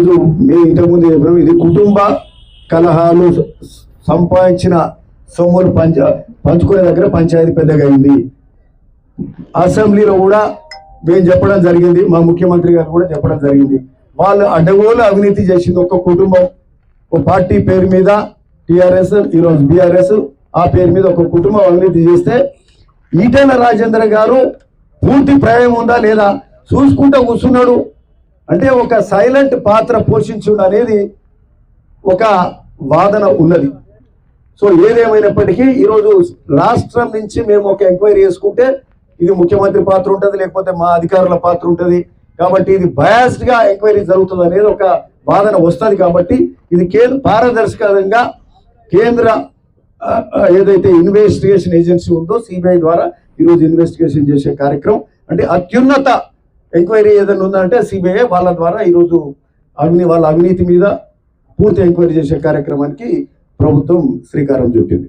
ఈరోజు మీ ఇంతకుముందు చెప్పినాం. ఇది కుటుంబ కలహాలు సంపాదించిన సొమ్ములు పంచ పంచుకునే దగ్గర పంచాయతీ పెద్దగా అయింది. అసెంబ్లీలో కూడా మేము చెప్పడం జరిగింది. మా ముఖ్యమంత్రి గారు కూడా చెప్పడం జరిగింది. వాళ్ళు అడ్డగోలు అవినీతి చేసింది ఒక కుటుంబం. ఒక పార్టీ పేరు మీద టిఆర్ఎస్ ఈరోజు బీఆర్ఎస్ ఆ పేరు మీద ఒక కుటుంబం అవినీతి చేస్తే ఈటెల రాజేంద్ర గారు పూర్తి ప్రయాణం ఉందా లేదా? చూసుకుంటూ కూర్చున్నాడు. అంటే ఒక సైలెంట్ పాత్ర పోషించుడు అనేది ఒక వాదన ఉన్నది. సో ఏదేమైనప్పటికీ ఈరోజు రాష్ట్రం నుంచి మేము ఒక ఎంక్వైరీ చేసుకుంటే ఇది ముఖ్యమంత్రి పాత్ర ఉంటుంది లేకపోతే మా అధికారుల పాత్ర ఉంటుంది. కాబట్టి ఇది బయాస్డ్గా ఎంక్వైరీ జరుగుతుంది అనేది ఒక వాదన వస్తుంది కాబట్టి ఇది కేంద్ర పారదర్శకంగా కేంద్ర ఏదైతే ఇన్వెస్టిగేషన్ ఏజెన్సీ ఉందో సిబిఐ ద్వారా ఈరోజు ఇన్వెస్టిగేషన్ చేసే కార్యక్రమం. అంటే అత్యున్నత ఎంక్వైరీ ఏదైనా ఉందంటే సిబిఐ వాళ్ళ ద్వారా ఈరోజు అవినీ వాళ్ళ అవినీతి మీద పూర్తి ఎంక్వైరీ చేసే కార్యక్రమానికి ప్రభుత్వం శ్రీకారం చుట్టింది.